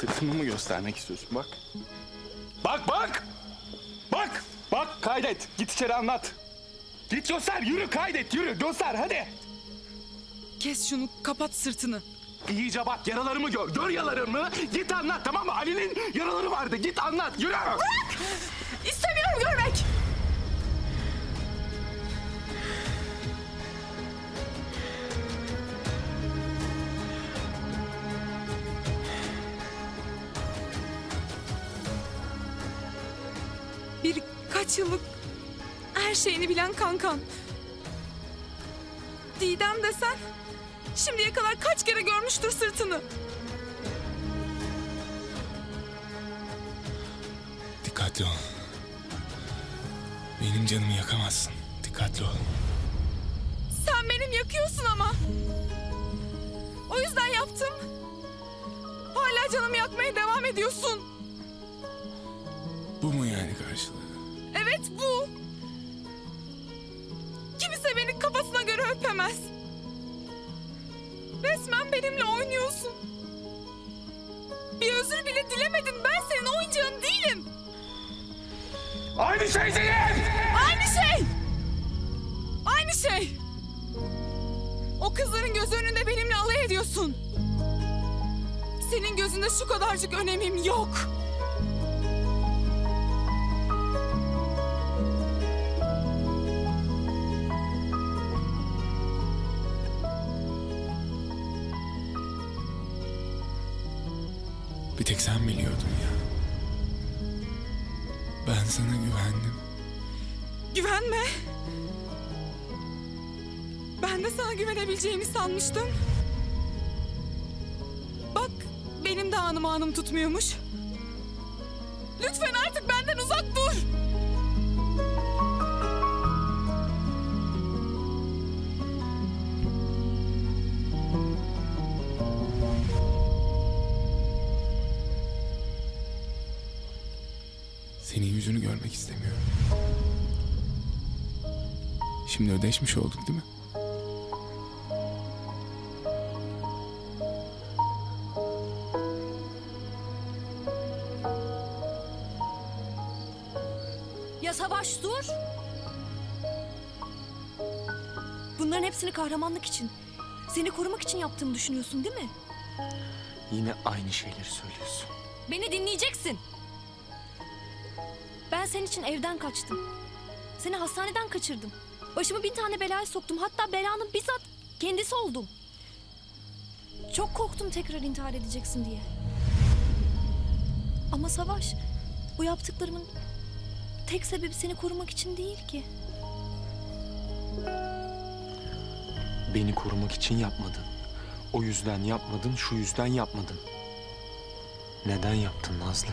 Sırtımı mı göstermek istiyorsun? Bak. Bak bak! Bak! Bak kaydet. Git içeri anlat. Git göster. Yürü kaydet. Yürü göster hadi. Kes şunu, kapat sırtını. İyice bak yaralarımı gör. Gör yaralarımı. Git anlat tamam mı? Ali'nin yaraları vardı. Git anlat. Yürü. İstemiyorum Birkaç yıllık her şeyini bilen kankan. Didem desen şimdiye kadar kaç kere görmüştür sırtını. Dikkatli ol. Benim canımı yakamazsın. Dikkatli ol. Sen benim yakıyorsun ama. O yüzden yaptım. Hala canımı yakmaya devam ediyorsun. Bu mu yani karşılığı? Evet bu. Kimse beni kafasına göre öpemez. Resmen benimle oynuyorsun. Bir özür bile dilemedin. Ben senin oyuncağın değilim. Aynı şey değil. Aynı şey. Aynı şey. O kızların göz önünde benimle alay ediyorsun. Senin gözünde şu kadarcık önemim yok. Bir tek sen biliyordun ya. Ben sana güvendim. Güvenme. Ben de sana güvenebileceğimi sanmıştım. Bak benim de anım anım tutmuyormuş. Lütfen artık benden uzak dur. Yüzünü görmek istemiyorum. Şimdi ödeşmiş olduk değil mi? Ya Savaş dur. Bunların hepsini kahramanlık için, seni korumak için yaptığımı düşünüyorsun değil mi? Yine aynı şeyleri söylüyorsun. Beni dinleyeceksin. Ben senin için evden kaçtım. Seni hastaneden kaçırdım. Başımı bin tane belaya soktum. Hatta belanın bizzat kendisi oldum. Çok korktum tekrar intihar edeceksin diye. Ama Savaş, bu yaptıklarımın tek sebebi seni korumak için değil ki. Beni korumak için yapmadın. O yüzden yapmadın, şu yüzden yapmadın. Neden yaptın Nazlı?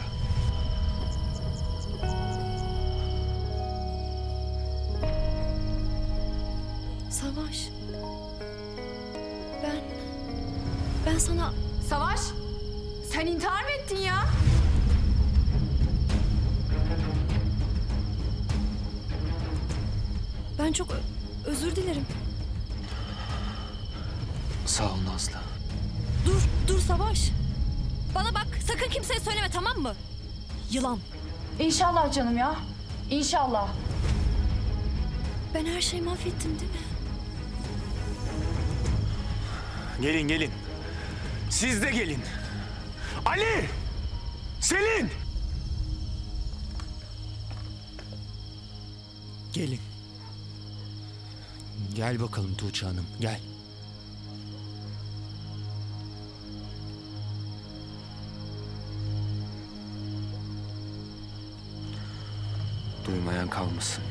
Savaş. Ben... Ben sana... Savaş sen intihar mı ettin ya? Ben çok özür dilerim. Sağ ol Nazlı. Dur, dur Savaş. Bana bak, sakın kimseye söyleme tamam mı? Yılan. İnşallah canım ya. İnşallah. Ben her şeyi mahvettim değil mi? Gelin gelin. Siz de gelin. Ali! Selin! Gelin. Gel bakalım Tuğçe Hanım, gel. Duymayan kalmasın.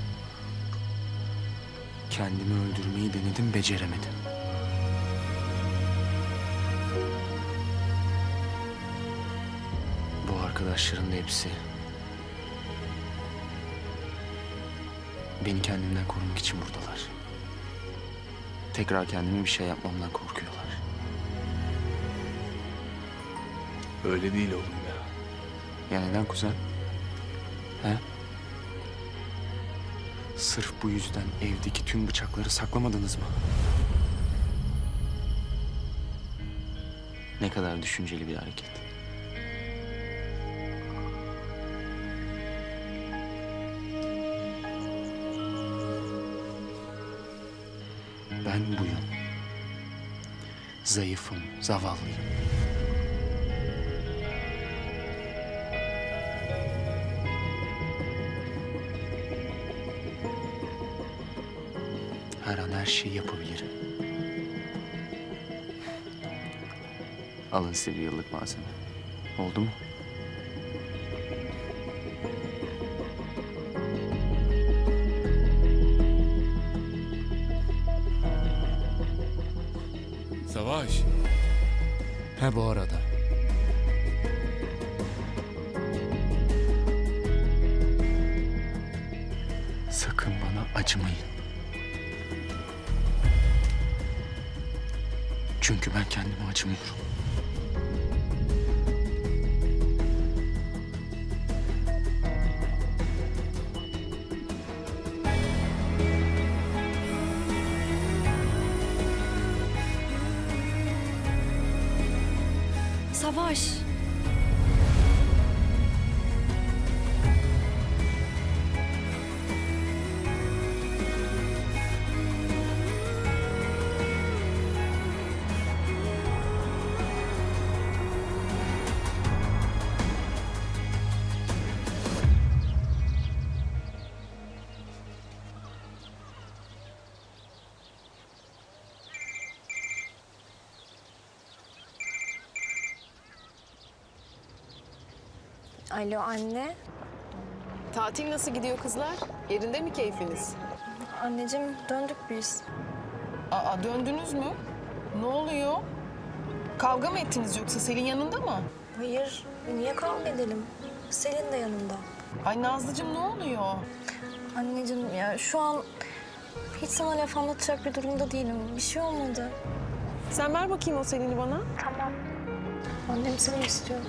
Kendimi öldürmeyi denedim, beceremedim. Arkadaşların da hepsi Beni kendimden korumak için buradalar. Tekrar kendime bir şey yapmamdan korkuyorlar. Öyle değil oğlum ya. Ya neden kuzen? He? Sırf bu yüzden evdeki tüm bıçakları saklamadınız mı? Ne kadar düşünceli bir hareket. Oyun buyum. Zayıfım, zavallıyım. Her an her şeyi yapabilirim. Alın size bir yıllık malzeme. Oldu mu? Ha bu arada. Sakın bana acımayın. Çünkü ben kendime acımıyorum. Savaş. Alo anne. Tatil nasıl gidiyor kızlar? Yerinde mi keyfiniz? Anneciğim döndük biz. Aa döndünüz mü? Ne oluyor? Kavga mı ettiniz yoksa Selin yanında mı? Hayır niye kavga edelim? Selin de yanında. Ay Nazlıcığım ne oluyor? Anneciğim ya şu an hiç sana laf anlatacak bir durumda değilim. Bir şey olmadı. Sen ver bakayım o Selin'i bana. Tamam. Annem seni istiyor.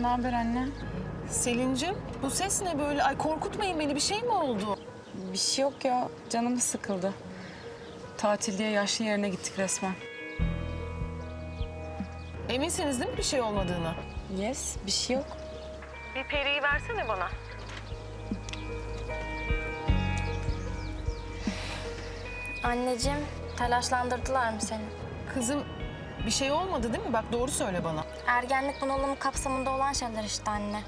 Ne haber anne? Selin'cim bu ses ne böyle? Ay korkutmayın beni bir şey mi oldu? Bir şey yok ya. Canım sıkıldı. Tatil diye yaşlı yerine gittik resmen. Eminsiniz değil mi bir şey olmadığına? Yes, bir şey yok. Bir periyi versene bana. Anneciğim telaşlandırdılar mı seni? Kızım bir şey olmadı değil mi? Bak doğru söyle bana. Ergenlik bunalımı kapsamında olan şeyler işte anne.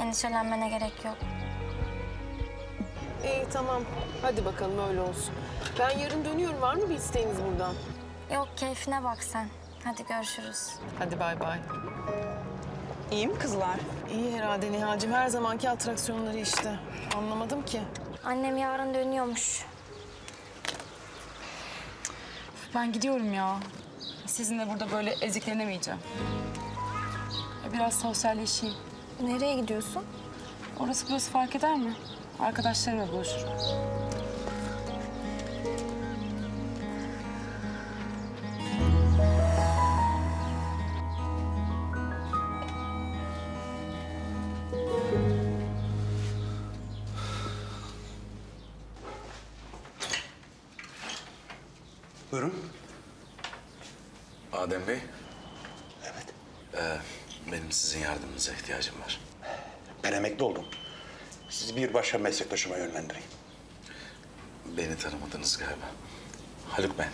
Endişelenmene gerek yok. İyi tamam. Hadi bakalım öyle olsun. Ben yarın dönüyorum. Var mı bir isteğiniz buradan? Yok keyfine bak sen. Hadi görüşürüz. Hadi bay bay. İyi mi kızlar? İyi herhalde Nihal'cim. Her zamanki atraksiyonları işte. Anlamadım ki. Annem yarın dönüyormuş. Ben gidiyorum ya. Sizinle burada böyle eziklenemeyeceğim. Biraz sosyalleşeyim. Nereye gidiyorsun? Orası burası fark eder mi? Arkadaşlarımla buluşurum. Buyurun. Adem Bey, Evet. benim sizin yardımınıza ihtiyacım var. Ben emekli oldum. Sizi bir başka meslektaşıma yönlendireyim. Beni tanımadınız galiba. Haluk ben.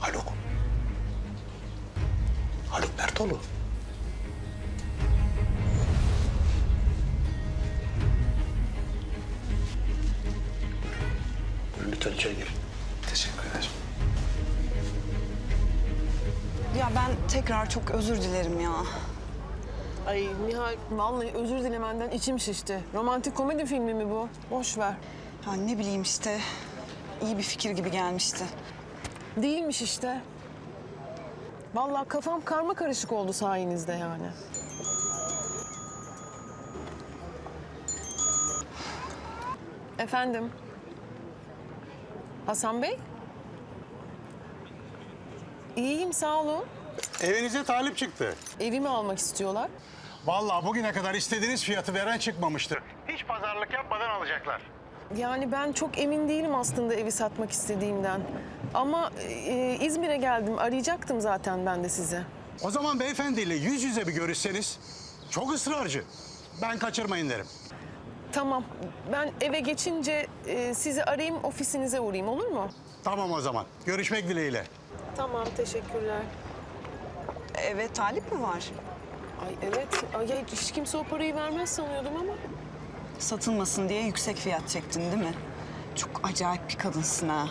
Haluk. Haluk Mertoğlu. Buyurun lütfen içeri girin. Teşekkür ederim. Ya ben tekrar çok özür dilerim ya. Ay Nihal vallahi özür dilemenden içim şişti. Romantik komedi filmi mi bu? Boş ver. Ya ne bileyim işte iyi bir fikir gibi gelmişti. Değilmiş işte. Vallahi kafam karma karışık oldu sayenizde yani. Efendim? Hasan Bey? İyiyim sağ olun. Evinize talip çıktı. Evimi almak istiyorlar. Vallahi bugüne kadar istediğiniz fiyatı veren çıkmamıştı. Hiç pazarlık yapmadan alacaklar. Yani ben çok emin değilim aslında evi satmak istediğimden. Ama e, İzmir'e geldim. Arayacaktım zaten ben de sizi. O zaman beyefendiyle yüz yüze bir görüşseniz çok ısrarcı. Ben kaçırmayın derim. Tamam. Ben eve geçince e, sizi arayayım, ofisinize uğrayayım olur mu? Tamam o zaman. Görüşmek dileğiyle. Tamam, teşekkürler. Eve talip mi var? Ay evet, ay, ya hiç kimse o parayı vermez sanıyordum ama. Satılmasın diye yüksek fiyat çektin değil mi? Çok acayip bir kadınsın ha.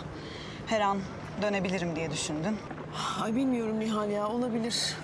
Her an dönebilirim diye düşündün. Ay bilmiyorum Nihal ya, olabilir.